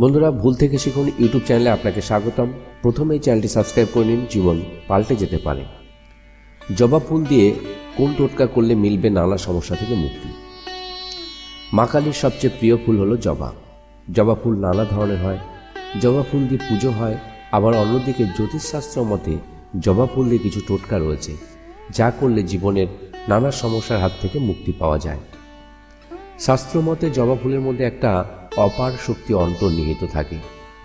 বন্ধুরা, ভুল থেকে শিখুন ইউটিউব চ্যানেলে আপনাকে স্বাগতম। প্রথমে এই চ্যানেলটি সাবস্ক্রাইব করে নিন, জীবন পাল্টে যেতে পারে। জবা ফুল দিয়ে কোন টোটকা করলে মিলবে নানা সমস্যা থেকে মুক্তি? মা কালীর সবচেয়ে প্রিয় ফুল হলো জবা। জবা ফুল নানা ধরনের হয়। জবা ফুল দিয়ে পুজো হয়, আবার অন্যদিকে জ্যোতিষশাস্ত্র মতে জবা ফুল দিয়ে কিছু টোটকা রয়েছে, যা করলে জীবনের নানা সমস্যার হাত থেকে মুক্তি পাওয়া যায়। শাস্ত্র মতে জবা ফুলের মধ্যে একটা অপার শক্তি অন্তর্নিহিত থাকে।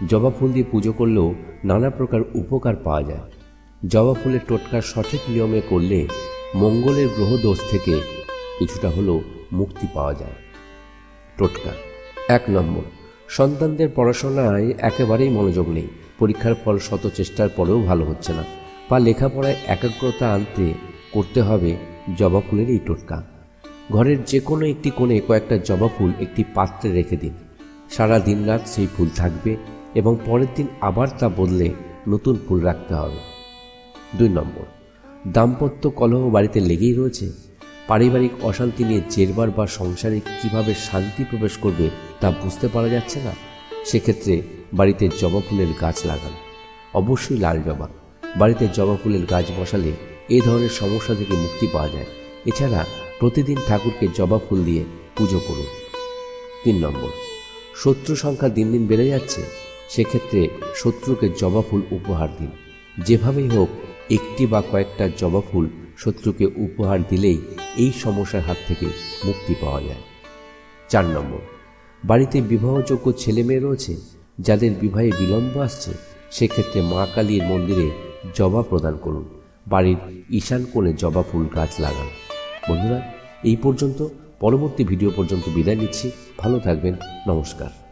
জবা ফুল দিয়ে পুজো করলেও নানা প্রকার উপকার পাওয়া যায়। জবা ফুলের টোটকা সঠিক নিয়মে করলে মঙ্গলের গ্রহ দোষ থেকে কিছুটা হলেও মুক্তি পাওয়া যায়। টোটকা। এক নম্বর। সন্তানদের পড়াশোনায় একেবারেই মনোযোগ নেই। পরীক্ষার ফল শত চেষ্টার পরেও ভালো হচ্ছে না। বা লেখাপড়ায় একাগ্রতা আনতে করতে হবে জবা ফুলের এই টোটকা। ঘরের যে কোনো একটি কোণে কয়েকটা জবা ফুল একটি পাত্রে রেখে দিন। সারা দিন রাত সেই ফুল থাকবে এবং পরের দিন আবার তা বদলে নতুন ফুল রাখতে হবে। দুই নম্বর, দাম্পত্য কলহ বাড়িতে লেগেই রয়েছে। পারিবারিক অশান্তি নিয়ে জেরবার বা সংসারে কীভাবে শান্তি প্রবেশ করবে তা বুঝতে পারা যাচ্ছে না। সেক্ষেত্রে বাড়িতে জবা ফুলের গাছ লাগান। অবশ্যই লাল জবা। বাড়িতে জবা ফুলের গাছ বসালে এ ধরনের সমস্যা থেকে মুক্তি পাওয়া যায়। এছাড়া প্রতিদিন ঠাকুরকে জবা ফুল দিয়ে পুজো করুন। তিন নম্বর শত্রু সংখ্যা দিন দিন বেড়ে যাচ্ছে, সেক্ষেত্রে শত্রুকে জবা ফুল উপহার দিন। যেভাবেই হোক, একটি বা কয়েকটা জবা ফুল শত্রুকে উপহার দিলেই এই সমস্যার হাত থেকে মুক্তি পাওয়া যায়। চার নম্বর, বাড়িতে বিবাহযোগ্য ছেলে মেয়ে রয়েছে, যাদের বিবাহে বিলম্ব আসছে, সেক্ষেত্রে মা কালীর মন্দিরে জবা প্রদান করুন। বাড়ির ঈশান কোণে জবা ফুল গাছ লাগান। বন্ধুরা, এই পর্যন্ত। পরবর্তী ভিডিও পর্যন্ত বিদায় নিচ্ছি। ভালো থাকবেন। নমস্কার।